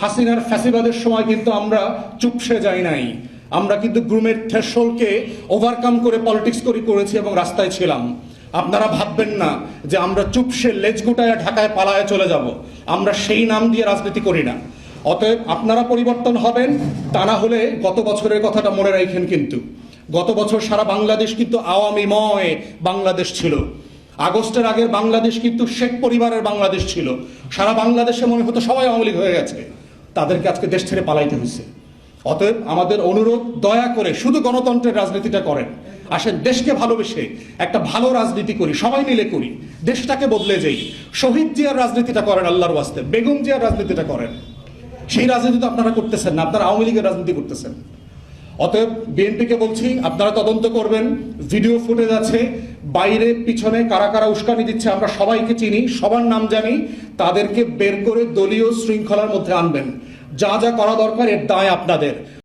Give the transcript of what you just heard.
হাসিনার ফ্যাসিবাদের সময় কিন্তু আমরা চুপসে যাই নাই। আমরা কিন্তু গ্রুমের থ্রেশলকে ওভারকাম করে পলিটিক্স করি, করেছি এবং রাস্তায় ছিলাম। আপনারা ভাববেন না যে আমরা চুপসে লেজ গুটায় ঢাকায় পালায় চলে যাব। আমরা সেই নাম দিয়ে রাজনীতি করি না। অতএব আপনারা পরিবর্তন হবেন, তা না হলে গত বছরের কথাটা মনে রাখেন কিন্তু। গত বছর সারা বাংলাদেশ কিন্তু আওয়ামীময় বাংলাদেশ ছিল। আগস্টের আগের বাংলাদেশ কিন্তু শেখ পরিবারের বাংলাদেশ ছিল। সারা বাংলাদেশে মনে হতো সবাই আওয়ামী লীগ হয়ে গেছে। তাদেরকে আজকে দেশ ছেড়ে পালাইতে হয়েছে অতএব আমাদের অনুরোধ, দয়া করে শুধু গণতন্ত্রের রাজনীতিটা করেন। আসেন, দেশকে ভালোবেসে একটা ভালো রাজনীতি করি, সবাই মিলে করি। দেশটাকে বদলে যাই শহীদ জিয়ার রাজনীতিটা করেন আল্লাহর ওয়াস্তে, বেগম জিয়ার রাজনীতিটা করেন। সেই রাজনীতি তো আপনারা করতেছেন না, আপনারা আওয়ামী লীগের রাজনীতি করতেছেন। অতএব বিএনপিকে বলছি, আপনারা তদন্ত করবেন, ভিডিও ফুটেজ আছে, বাইরে, পিছনে কারা কারা উস্কানি দিচ্ছে আমরা সবাইকে চিনি, সবার নাম জানি, তাদেরকে বের করে দলীয় শৃঙ্খলার মধ্যে আনবেন। যা যা করা দরকার এর দায় আপনাদের।